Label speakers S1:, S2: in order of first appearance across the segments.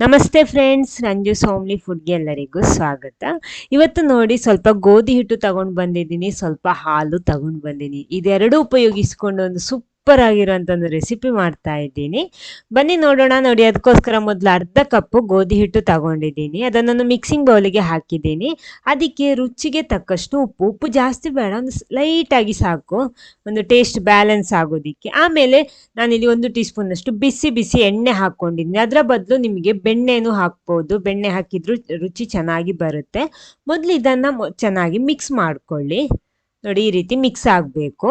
S1: ನಮಸ್ತೆ ಫ್ರೆಂಡ್ಸ್ ರಂಜು ಸೋಮ್ಲಿ ಫುಡ್ಗೆ ಎಲ್ಲರಿಗೂ ಸ್ವಾಗತ. ಇವತ್ತು ನೋಡಿ ಸ್ವಲ್ಪ ಗೋಧಿ ಹಿಟ್ಟು ತಗೊಂಡು ಬಂದಿದ್ದೀನಿ, ಸ್ವಲ್ಪ ಹಾಲು ತಗೊಂಡು ಬಂದಿದ್ದೀನಿ. ಇದೆರಡೂ ಉಪಯೋಗಿಸ್ಕೊಂಡು ಒಂದು ಸೂಪರ್ ಆಗಿರೋಂಥ ಒಂದು ರೆಸಿಪಿ ಮಾಡ್ತಾ ಇದ್ದೀನಿ. ಬನ್ನಿ ನೋಡೋಣ. ನೋಡಿ, ಅದಕ್ಕೋಸ್ಕರ ಮೊದಲು ಅರ್ಧ ಕಪ್ಪು ಗೋಧಿ ಹಿಟ್ಟು ತಗೊಂಡಿದ್ದೀನಿ. ಅದನ್ನೊಂದು ಮಿಕ್ಸಿಂಗ್ ಬೌಲಿಗೆ ಹಾಕಿದ್ದೀನಿ. ಅದಕ್ಕೆ ರುಚಿಗೆ ತಕ್ಕಷ್ಟು ಉಪ್ಪು. ಉಪ್ಪು ಜಾಸ್ತಿ ಬೇಡ, ಒಂದು ಲೈಟಾಗಿ ಸಾಕು. ಒಂದು ಟೇಸ್ಟ್ ಬ್ಯಾಲೆನ್ಸ್ ಆಗೋದಿಕ್ಕೆ. ಆಮೇಲೆ ನಾನಿಲ್ಲಿ ಒಂದು ಟೀ ಸ್ಪೂನಷ್ಟು ಬಿಸಿ ಬಿಸಿ ಎಣ್ಣೆ ಹಾಕ್ಕೊಂಡಿದ್ದೀನಿ. ಅದರ ಬದಲು ನಿಮಗೆ ಬೆಣ್ಣೆನೂ ಹಾಕ್ಬೋದು. ಬೆಣ್ಣೆ ಹಾಕಿದ್ರು ರುಚಿ ಚೆನ್ನಾಗಿ ಬರುತ್ತೆ. ಮೊದಲು ಇದನ್ನು ಚೆನ್ನಾಗಿ ಮಿಕ್ಸ್ ಮಾಡಿಕೊಳ್ಳಿ. ನೋಡಿ, ಈ ರೀತಿ ಮಿಕ್ಸ್ ಆಗಬೇಕು.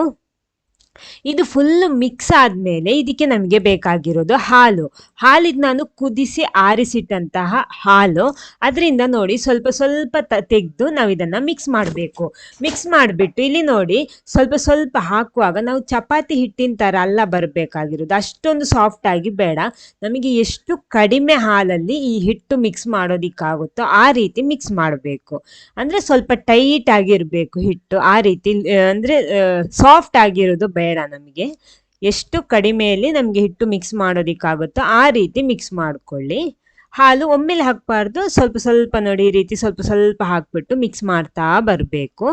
S1: ಇದು ಫುಲ್ ಮಿಕ್ಸ್ ಆದಮೇಲೆ ಇದಕ್ಕೆ ನಮಗೆ ಬೇಕಾಗಿರೋದು ಹಾಲು. ಹಾಲಿದ್ ನಾನು ಕುದಿಸಿ ಆರಿಸಿಟ್ಟಂತಹ ಹಾಲು. ಅದರಿಂದ ನೋಡಿ ಸ್ವಲ್ಪ ಸ್ವಲ್ಪ ತೆಗೆದು ನಾವು ಇದನ್ನು ಮಿಕ್ಸ್ ಮಾಡಬೇಕು. ಮಿಕ್ಸ್ ಮಾಡಿಬಿಟ್ಟು ಇಲ್ಲಿ ನೋಡಿ ಸ್ವಲ್ಪ ಸ್ವಲ್ಪ ಹಾಕುವಾಗ ನಾವು ಚಪಾತಿ ಹಿಟ್ಟಿನ ಥರ ಅಲ್ಲ ಬರಬೇಕಾಗಿರೋದು. ಅಷ್ಟೊಂದು ಸಾಫ್ಟ್ ಆಗಿ ಬೇಡ. ನಮಗೆ ಎಷ್ಟು ಕಡಿಮೆ ಹಾಲಲ್ಲಿ ಈ ಹಿಟ್ಟು ಮಿಕ್ಸ್ ಮಾಡೋದಿಕ್ಕಾಗುತ್ತೋ ಆ ರೀತಿ ಮಿಕ್ಸ್ ಮಾಡಬೇಕು. ಅಂದರೆ ಸ್ವಲ್ಪ ಟೈಟ್ ಆಗಿರಬೇಕು ಹಿಟ್ಟು. ಆ ರೀತಿ, ಅಂದರೆ ಸಾಫ್ಟ್ ಆಗಿರೋದು ಬೇಡ. ನಮಗೆ. ಎಷ್ಟು ಕಡಿಮೆಯಲ್ಲಿ ನಮಗೆ ಹಿಟ್ಟು ಮಿಕ್ಸ್ ಮಾಡೋದಕ್ಕಾಗುತ್ತೋ ಆ ರೀತಿ ಮಿಕ್ಸ್ ಮಾಡ್ಕೊಳ್ಳಿ. ಹಾಲು ಒಮ್ಮೆಲೆ ಹಾಕಬಾರ್ದು, ಸ್ವಲ್ಪ ಸ್ವಲ್ಪ ನೋಡಿ ಈ ರೀತಿ ಸ್ವಲ್ಪ ಸ್ವಲ್ಪ ಹಾಕ್ಬಿಟ್ಟು ಮಿಕ್ಸ್ ಮಾಡ್ತಾ ಬರಬೇಕು.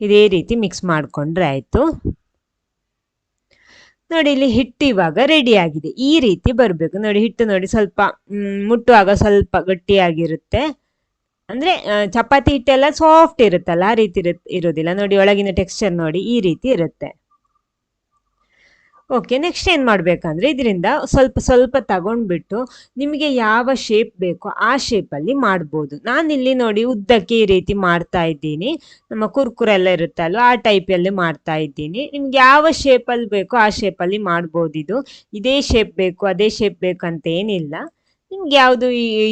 S1: ಇದೇ ರೀತಿ ಮಿಕ್ಸ್ ಮಾಡಿಕೊಂಡ್ರೆ ಆಯಿತು. ನೋಡಿ ಇಲ್ಲಿ ಹಿಟ್ಟು ಇವಾಗ ರೆಡಿ ಆಗಿದೆ. ಈ ರೀತಿ ಬರಬೇಕು. ನೋಡಿ ಹಿಟ್ಟು ನೋಡಿ ಸ್ವಲ್ಪ ಮುಟ್ಟುವಾಗ ಸ್ವಲ್ಪ ಗಟ್ಟಿಯಾಗಿರುತ್ತೆ. ಅಂದರೆ ಚಪಾತಿ ಹಿಟ್ಟೆಲ್ಲ ಸಾಫ್ಟ್ ಇರುತ್ತಲ್ಲ, ಆ ರೀತಿ ಇರೋದಿಲ್ಲ. ನೋಡಿ ಒಳಗಿನ ಟೆಕ್ಸ್ಚರ್ ನೋಡಿ ಈ ರೀತಿ ಇರುತ್ತೆ. ಓಕೆ ನೆಕ್ಸ್ಟ್ ಏನು ಮಾಡಬೇಕಂದ್ರೆ ಇದರಿಂದ ಸ್ವಲ್ಪ ಸ್ವಲ್ಪ ತಗೊಂಡ್ಬಿಟ್ಟು ನಿಮಗೆ ಯಾವ ಶೇಪ್ ಬೇಕೋ ಆ ಶೇಪಲ್ಲಿ ಮಾಡ್ಬೋದು. ನಾನಿಲ್ಲಿ ನೋಡಿ ಉದ್ದಕ್ಕೆ ಈ ರೀತಿ ಮಾಡ್ತಾ ಇದ್ದೀನಿ. ನಮ್ಮ ಕುರ್ಕುರೆಲ್ಲ ಇರುತ್ತಲ್ವ ಆ ಟೈಪಲ್ಲಿ ಮಾಡ್ತಾ ಇದ್ದೀನಿ. ನಿಮ್ಗೆ ಯಾವ ಶೇಪಲ್ಲಿ ಬೇಕೋ ಆ ಶೇಪಲ್ಲಿ ಮಾಡ್ಬೋದು ಇದು. ಇದೇ ಶೇಪ್ ಬೇಕು, ಅದೇ ಶೇಪ್ ಬೇಕಂತ ಏನಿಲ್ಲ. ನಿಮ್ಗೆ ಯಾವುದು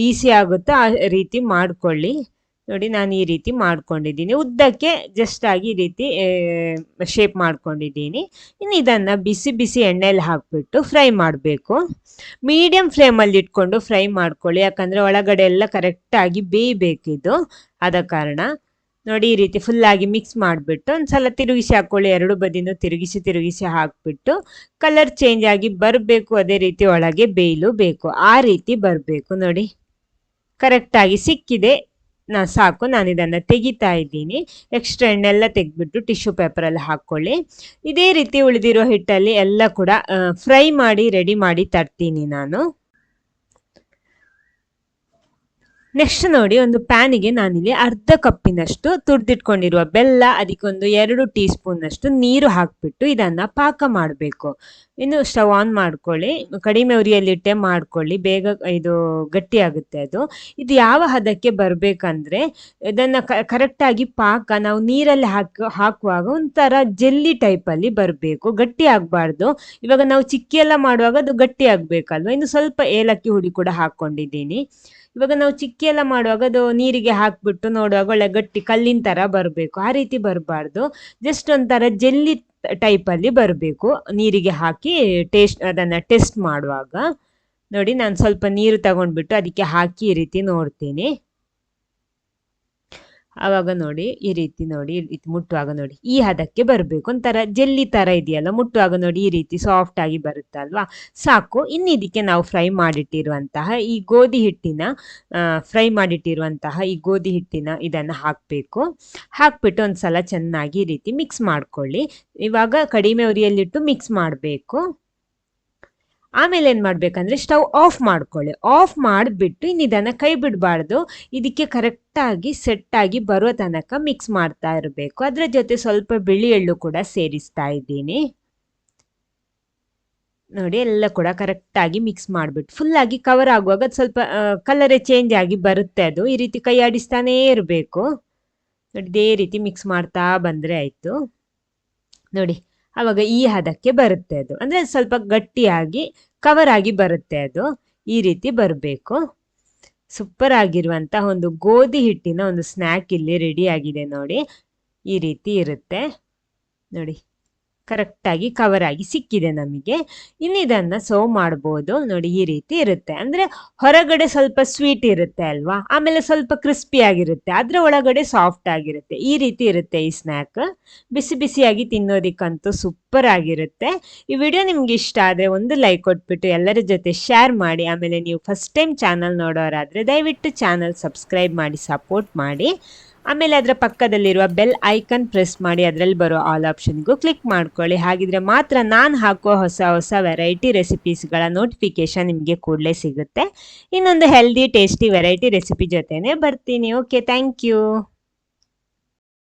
S1: ಈಸಿ ಆಗುತ್ತೋ ಆ ರೀತಿ ಮಾಡ್ಕೊಳ್ಳಿ. ನೋಡಿ ನಾನು ಈ ರೀತಿ ಮಾಡ್ಕೊಂಡಿದ್ದೀನಿ. ಉದ್ದಕ್ಕೆ ಜಸ್ಟ್ ಆಗಿ ಈ ರೀತಿ ಶೇಪ್ ಮಾಡ್ಕೊಂಡಿದ್ದೀನಿ. ಇನ್ನು ಇದನ್ನು ಬಿಸಿ ಬಿಸಿ ಎಣ್ಣೆಯಲ್ಲಿ ಹಾಕಿಬಿಟ್ಟು ಫ್ರೈ ಮಾಡಬೇಕು. ಮೀಡಿಯಮ್ ಫ್ಲೇಮಲ್ಲಿ ಇಟ್ಕೊಂಡು ಫ್ರೈ ಮಾಡ್ಕೊಳ್ಳಿ. ಯಾಕಂದರೆ ಒಳಗಡೆ ಎಲ್ಲ ಕರೆಕ್ಟಾಗಿ ಬೇಯಬೇಕಿದು. ಆದ ಕಾರಣ ನೋಡಿ ಈ ರೀತಿ ಫುಲ್ಲಾಗಿ ಮಿಕ್ಸ್ ಮಾಡಿಬಿಟ್ಟು ಒಂದು ಸಲ ತಿರುಗಿಸಿ ಹಾಕ್ಕೊಳ್ಳಿ. ಎರಡು ಬದಿನೂ ತಿರುಗಿಸಿ ತಿರುಗಿಸಿ ಹಾಕಿಬಿಟ್ಟು ಕಲರ್ ಚೇಂಜ್ ಆಗಿ ಬರಬೇಕು. ಅದೇ ರೀತಿ ಒಳಗೆ ಬೇಯಲು ಬೇಕು. ಆ ರೀತಿ ಬರಬೇಕು. ನೋಡಿ ಕರೆಕ್ಟಾಗಿ ಸಿಕ್ಕಿದೆ. ನಾ ಸಾಕು, ನಾನು ಇದನ್ನು ತೆಗಿತಾ ಇದ್ದೀನಿ. ಎಕ್ಸ್ಟ್ರಾ ಎಣ್ಣೆಲ್ಲ ತೆಗೆದ್ಬಿಟ್ಟು ಟಿಶ್ಯೂ ಪೇಪರಲ್ಲಿ ಹಾಕ್ಕೊಳ್ಳಿ. ಇದೇ ರೀತಿ ಉಳಿದಿರೋ ಹಿಟ್ಟಲ್ಲಿ ಎಲ್ಲ ಕೂಡ ಫ್ರೈ ಮಾಡಿ ರೆಡಿ ಮಾಡಿ ತರ್ತೀನಿ ನಾನು. ನೆಕ್ಸ್ಟ್ ನೋಡಿ ಒಂದು ಪ್ಯಾನಿಗೆ ನಾನಿಲ್ಲಿ ಅರ್ಧ ಕಪ್ಪಿನಷ್ಟು ತುರ್ದಿಟ್ಕೊಂಡಿರುವ ಬೆಲ್ಲ, ಅದಕ್ಕೊಂದು ಎರಡು ಟೀ ಸ್ಪೂನ್ನಷ್ಟು ನೀರು ಹಾಕಿಬಿಟ್ಟು ಇದನ್ನು ಪಾಕ ಮಾಡಬೇಕು. ಇನ್ನು ಸ್ಟವ್ ಆನ್ ಮಾಡ್ಕೊಳ್ಳಿ, ಕಡಿಮೆ ಉರಿಯಲ್ಲಿಟ್ಟೆ ಮಾಡ್ಕೊಳ್ಳಿ, ಬೇಗ ಇದು ಗಟ್ಟಿಯಾಗುತ್ತೆ ಅದು. ಇದು ಯಾವ ಹದಕ್ಕೆ ಬರಬೇಕಂದ್ರೆ, ಇದನ್ನು ಕರೆಕ್ಟಾಗಿ ಪಾಕ ನಾವು ನೀರಲ್ಲಿ ಹಾಕಿ, ಹಾಕುವಾಗ ಒಂಥರ ಜೆಲ್ಲಿ ಟೈಪಲ್ಲಿ ಬರಬೇಕು, ಗಟ್ಟಿ ಆಗಬಾರ್ದು. ಇವಾಗ ನಾವು ಚಿಕ್ಕಿ ಎಲ್ಲ ಮಾಡುವಾಗ ಅದು ಗಟ್ಟಿ ಆಗಬೇಕಲ್ವ? ಇನ್ನು ಸ್ವಲ್ಪ ಏಲಕ್ಕಿ ಹುಡಿ ಕೂಡ ಹಾಕ್ಕೊಂಡಿದ್ದೀನಿ. ಇವಾಗ ನಾವು ಚಿಕ್ಕಿ ಎಲ್ಲ ಮಾಡುವಾಗ ಅದು ನೀರಿಗೆ ಹಾಕಿಬಿಟ್ಟು ನೋಡುವಾಗ ಒಳ್ಳೆ ಗಟ್ಟಿ ಕಲ್ಲಿನ ಥರ ಬರಬೇಕು. ಆ ರೀತಿ ಬರಬಾರ್ದು. ಜಸ್ಟ್ ಒಂಥರ ಜೆಲ್ಲಿ ಟೈಪಲ್ಲಿ ಬರಬೇಕು. ನೀರಿಗೆ ಹಾಕಿ ಟೇಸ್ಟ್ ಅದನ್ನು ಟೆಸ್ಟ್ ಮಾಡುವಾಗ. ನೋಡಿ, ನಾನು ಸ್ವಲ್ಪ ನೀರು ತಗೊಂಡ್ಬಿಟ್ಟು ಅದಕ್ಕೆ ಹಾಕಿ ಈ ರೀತಿ ನೋಡ್ತೀನಿ. ಆವಾಗ ನೋಡಿ, ಈ ರೀತಿ ನೋಡಿ ಮುಟ್ಟುವಾಗ ನೋಡಿ, ಈ ಹದಕ್ಕೆ ಬರಬೇಕು ಒಂಥರ ಜೆಲ್ಲಿ ಥರ ಇದೆಯಲ್ಲ, ಮುಟ್ಟುವಾಗ ನೋಡಿ ಈ ರೀತಿ ಸಾಫ್ಟ್ ಆಗಿ ಬರುತ್ತಲ್ವಾ ಸಾಕು ಇನ್ನು ಇದಕ್ಕೆ ನಾವು ಫ್ರೈ ಮಾಡಿಟ್ಟಿರುವಂತಹ ಈ ಗೋಧಿ ಹಿಟ್ಟಿನ ಫ್ರೈ ಮಾಡಿಟ್ಟಿರುವಂತಹ ಈ ಗೋಧಿ ಹಿಟ್ಟಿನ ಇದನ್ನು ಹಾಕಬೇಕು. ಹಾಕ್ಬಿಟ್ಟು ಒಂದು ಸಲ ಚೆನ್ನಾಗಿ ಈ ರೀತಿ ಮಿಕ್ಸ್ ಮಾಡ್ಕೊಳ್ಳಿ. ಇವಾಗ ಕಡಿಮೆ ಉರಿಯಲ್ಲಿಟ್ಟು ಮಿಕ್ಸ್ ಮಾಡಬೇಕು. ಆಮೇಲೆ ಏನು ಮಾಡಬೇಕಂದ್ರೆ ಸ್ಟವ್ ಆಫ್ ಮಾಡ್ಕೊಳ್ಳಿ. ಆಫ್ ಮಾಡಿಬಿಟ್ಟು ಇನ್ನು ಇದನ್ನು ಕೈ ಬಿಡಬಾರ್ದು. ಇದಕ್ಕೆ ಕರೆಕ್ಟಾಗಿ ಸೆಟ್ಟಾಗಿ ಬರೋ ತನಕ ಮಿಕ್ಸ್ ಮಾಡ್ತಾ ಇರಬೇಕು. ಅದರ ಜೊತೆ ಸ್ವಲ್ಪ ಬಿಳಿ ಎಳ್ಳು ಕೂಡ ಸೇರಿಸ್ತಾ ಇದ್ದೀನಿ. ನೋಡಿ ಎಲ್ಲ ಕೂಡ ಕರೆಕ್ಟಾಗಿ ಮಿಕ್ಸ್ ಮಾಡಿಬಿಟ್ಟು ಫುಲ್ಲಾಗಿ ಕವರ್ ಆಗುವಾಗ ಅದು ಸ್ವಲ್ಪ ಕಲರೇ ಚೇಂಜ್ ಆಗಿ ಬರುತ್ತೆ ಅದು. ಈ ರೀತಿ ಕೈ ಆಡಿಸ್ತಾನೇ ಇರಬೇಕು. ನೋಡಿ ಇದೇ ರೀತಿ ಮಿಕ್ಸ್ ಮಾಡ್ತಾ ಬಂದರೆ ಆಯಿತು. ನೋಡಿ ಆವಾಗ ಈ ಹದಕ್ಕೆ ಬರುತ್ತೆ ಅದು. ಅಂದರೆ ಸ್ವಲ್ಪ ಗಟ್ಟಿಯಾಗಿ ಕವರ್ ಆಗಿ ಬರುತ್ತೆ ಅದು. ಈ ರೀತಿ ಬರಬೇಕು. ಸೂಪರ್ ಆಗಿರುವಂಥ ಒಂದು ಗೋಧಿ ಹಿಟ್ಟಿನ ಒಂದು ಸ್ನ್ಯಾಕ್ ಇಲ್ಲಿ ರೆಡಿ ಆಗಿದೆ ನೋಡಿ. ಈ ರೀತಿ ಇರುತ್ತೆ. ನೋಡಿ. ಕರೆಕ್ಟಾಗಿ ಕವರ್ ಆಗಿ ಸಿಕ್ಕಿದೆ ನಮಗೆ. ಇನ್ನಿದನ್ನು ಸರ್ವ್ ಮಾಡ್ಬೋದು. ನೋಡಿ, ಈ ರೀತಿ ಇರುತ್ತೆ. ಅಂದರೆ ಹೊರಗಡೆ ಸ್ವಲ್ಪ ಸ್ವೀಟ್ ಇರುತ್ತೆ ಅಲ್ವಾ? ಆಮೇಲೆ ಸ್ವಲ್ಪ ಕ್ರಿಸ್ಪಿ ಆಗಿರುತ್ತೆ. ಅದರ ಒಳಗಡೆ ಸಾಫ್ಟ್ ಆಗಿರುತ್ತೆ. ಈ ರೀತಿ ಇರುತ್ತೆ ಈ ಸ್ನ್ಯಾಕ್ ಬಿಸಿ ಬಿಸಿಯಾಗಿ ತಿನ್ನೋದಿಕ್ಕಂತೂ ಸೂಪರ್ ಆಗಿರುತ್ತೆ. ಈ ವಿಡಿಯೋ ನಿಮ್ಗೆ ಇಷ್ಟ ಆದರೆ ಒಂದು ಲೈಕ್ ಕೊಟ್ಬಿಟ್ಟು ಎಲ್ಲರ ಜೊತೆ ಶೇರ್ ಮಾಡಿ. ಆಮೇಲೆ ನೀವು ಫಸ್ಟ್ ಟೈಮ್ ಚಾನಲ್ ನೋಡೋರಾದರೆ ದಯವಿಟ್ಟು ಚಾನಲ್ ಸಬ್ಸ್ಕ್ರೈಬ್ ಮಾಡಿ ಸಪೋರ್ಟ್ ಮಾಡಿ. ಆಮೇಲೆ ಅದರ ಪಕ್ಕದಲ್ಲಿರುವ ಬೆಲ್ ಐಕನ್ ಪ್ರೆಸ್ ಮಾಡಿ ಅದರಲ್ಲಿ ಬರೋ ಆಲ್ ಆಪ್ಷನ್ಗೂ ಕ್ಲಿಕ್ ಮಾಡ್ಕೊಳ್ಳಿ. ಹಾಗಿದ್ರೆ ಮಾತ್ರ ನಾನು ಹಾಕೋ ಹೊಸ ಹೊಸ ವೆರೈಟಿ ರೆಸಿಪೀಸ್ಗಳ ನೋಟಿಫಿಕೇಶನ್ ನಿಮಗೆ ಕೂಡಲೇ ಸಿಗುತ್ತೆ. ಇನ್ನೊಂದು ಹೆಲ್ದಿ ಟೇಸ್ಟಿ ವೆರೈಟಿ ರೆಸಿಪಿ ಜೊತೆನೇ ಬರ್ತೀನಿ. Okay thank you